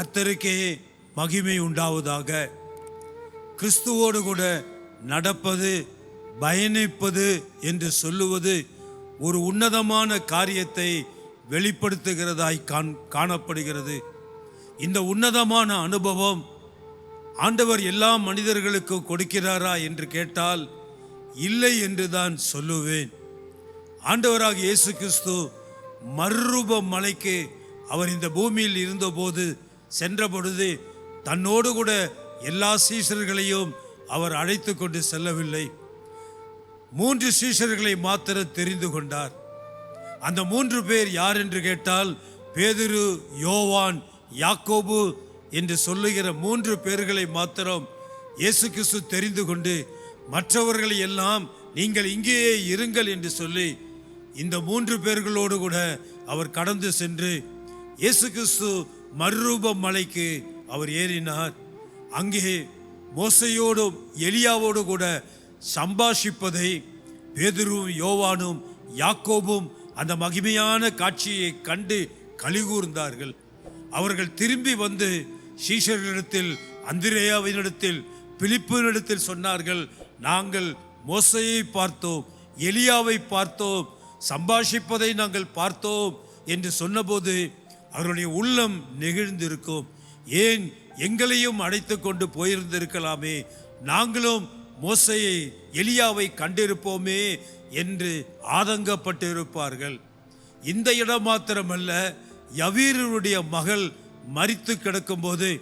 கத்தருக்கே மகிமை உண்டாவதாக. கிறிஸ்துவோடு கூட நடப்பது பயணிப்பது என்று சொல்லுவது ஒரு உன்னதமான காரியத்தை வெளிப்படுத்துகிறதாய் காணப்படுகிறது. இந்த உன்னதமான அனுபவம் ஆண்டவர் எல்லா மனிதர்களுக்கும் கொடுக்கிறாரா என்று கேட்டால் இல்லை என்று தான் சொல்லுவேன். ஆண்டவராக இயேசு கிறிஸ்து மறுரூப மலைக்கு அவர் இந்த பூமியில் இருந்தபோது சென்ற பொழுது தன்னோடு கூட எல்லா சீசர்களையும் அவர் அழைத்து கொண்டு செல்லவில்லை. மூன்று சீஷர்களை மாத்திரம் தெரிந்து கொண்டார். அந்த மூன்று பேர் யார் என்று கேட்டால் பேதுரு யோவான் யாக்கோபு என்று சொல்லுகிற மூன்று பேர்களை மாத்திரம் இயேசு கிறிஸ்து தெரிந்து கொண்டு மற்றவர்களை எல்லாம் நீங்கள் இங்கேயே இருங்கள் என்று சொல்லி இந்த மூன்று பேர்களோடு கூட அவர் கடந்து சென்று இயேசு கிறிஸ்து மறுரூப மலைக்கு அவர் ஏறினார். அங்கே மோசையோடும் எலியாவோடு கூட சம்பாஷிப்பதை பேதுருவும் யோவானும் யாக்கோபும் அந்த மகிமையான காட்சியை கண்டு கலிகூர்ந்தார்கள். அவர்கள் திரும்பி வந்து சீஷர்களிடத்தில் அந்திரேயாவினிடத்தில் பிலிப்பினிடத்தில் சொன்னார்கள் நாங்கள் மோசையை பார்த்தோம் எலியாவை பார்த்தோம் சம்பாஷிப்பதை நாங்கள் பார்த்தோம் என்று சொன்னபோது அவருடைய உள்ளம் நெகிழ்ந்திருக்கும். ஏன் எங்களையும் அடைத்து கொண்டு போயிருந்திருக்கலாமே? நாங்களும் மோசையை எலியாவை கண்டிருப்போமே என்று ஆதங்கப்பட்டிருப்பார்கள். இந்த இடம் மாத்திரமல்ல யவீரருடைய மகள் மறித்து கிடக்கும்போது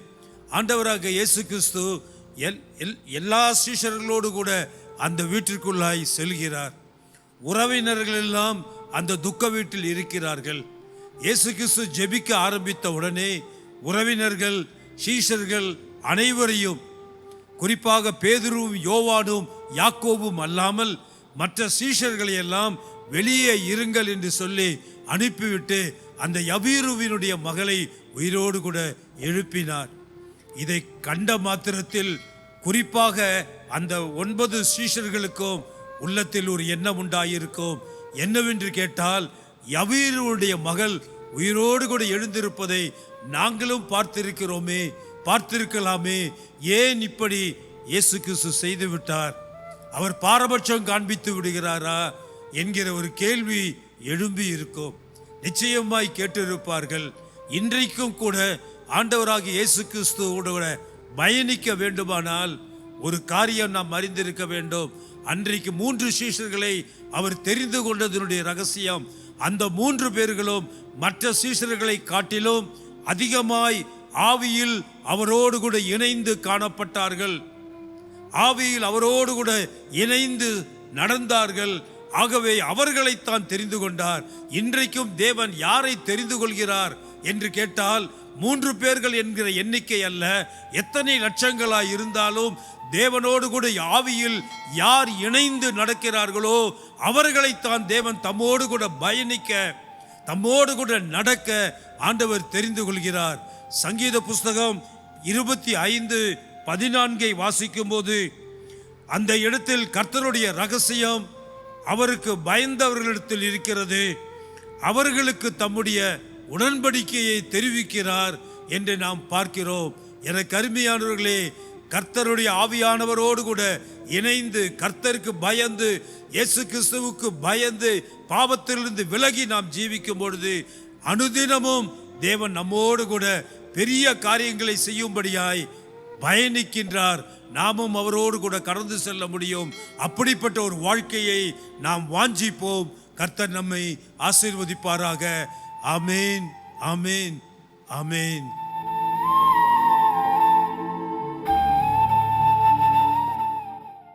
ஆண்டவராக இயேசு கிறிஸ்து எல் எல்- எல்லா சீஷர்களோடு கூட அந்த வீட்டிற்குள்ளாய் செல்கிறார். உறவினர்கள் எல்லாம் அந்த துக்க வீட்டில் இருக்கிறார்கள். இயேசு கிறிஸ்து ஜெபிக்க ஆரம்பித்த உடனே உறவினர்கள் சீஷர்கள் அனைவரையும் குறிப்பாக பேதுருவும் யோவானும் யாக்கோவும் அல்லாமல் மற்ற சீஷர்களையெல்லாம் வெளியே இருங்கள் என்று சொல்லி அனுப்பிவிட்டு அந்த யபீருவினுடைய மகளை உயிரோடு கூட எழுப்பினார். இதை கண்ட மாத்திரத்தில் குறிப்பாக அந்த ஒன்பது சீஷர்களுக்கும் உள்ளத்தில் ஒரு எண்ணம் உண்டாயிருக்கும். என்னவென்று கேட்டால் யவீருடைய மகள் உயிரோடு கூட எழுந்திருப்பதை நாங்களும் பார்த்திருக்கிறோமே பார்த்திருக்கலாமே. ஏன் இப்படி இயேசு கிறிஸ்து செய்து விட்டார் அவர் பாரபட்சம் காண்பித்து விடுகிறாரா என்கிற ஒரு கேள்வி எழும்பி இருக்கும். நிச்சயமாய் கேட்டிருப்பார்கள். இன்றைக்கும் கூட ஆண்டவராக இயேசு கிறிஸ்துவோட கூட பயணிக்க வேண்டுமானால் ஒரு காரியம் நாம் அறிந்திருக்க வேண்டும். அன்றைக்கு மூன்று சீஷர்களை அவர் தெரிந்து கொண்டதனுடைய ரகசியம் அந்த மூன்று பேர்களும் மற்ற சீசர்களை காட்டிலும் அதிகமாய் ஆவியில் அவரோடு கூட இணைந்து காணப்பட்டார்கள். ஆவியில் அவரோடு கூட இணைந்து நடந்தார்கள். ஆகவே அவர்களைத்தான் தெரிந்து கொண்டார். இன்றைக்கும் தேவன் யாரை தெரிந்து கொள்கிறார்? என்று கேட்டால் மூன்று பேர்கள் என்கிற எண்ணிக்கை அல்ல. எத்தனை லட்சங்களாய் இருந்தாலும் தேவனோடு கூட ஆவியில் யார் இணைந்து நடக்கிறார்களோ அவர்களைத்தான் தேவன் தம்மோடு கூட பயணிக்க தம்மோடு கூட நடக்க ஆண்டவர் தெரிந்து கொள்கிறார். சங்கீத புஸ்தகம் இருபத்தி ஐந்து பதினான்கை வாசிக்கும் போது அந்த இடத்தில் கர்த்தருடைய ரகசியம் அவருக்கு பயந்தவர்களிடத்தில் இருக்கிறது. அவர்களுக்கு தம்முடைய உடன்படிக்கையை தெரிவிக்கிறார் என்று நாம் பார்க்கிறோம். எனக்கு அருமையானவர்களே கர்த்தருடைய ஆவியானவரோடு கூட இணைந்து கர்த்தருக்கு பயந்து இயேசு கிறிஸ்துவுக்கு பயந்து பாவத்திலிருந்து விலகி நாம் ஜீவிக்கும் பொழுது அனுதினமும் தேவன் நம்மோடு கூட பெரிய காரியங்களை செய்யும்படியாய் பயணிக்கின்றார். நாமும் அவரோடு கூட கடந்து செல்ல முடியும். அப்படிப்பட்ட ஒரு வாழ்க்கையை நாம் வாஞ்சிப்போம். கர்த்தர் நம்மை ஆசீர்வதிப்பாராக. Amen, Amen, Amen.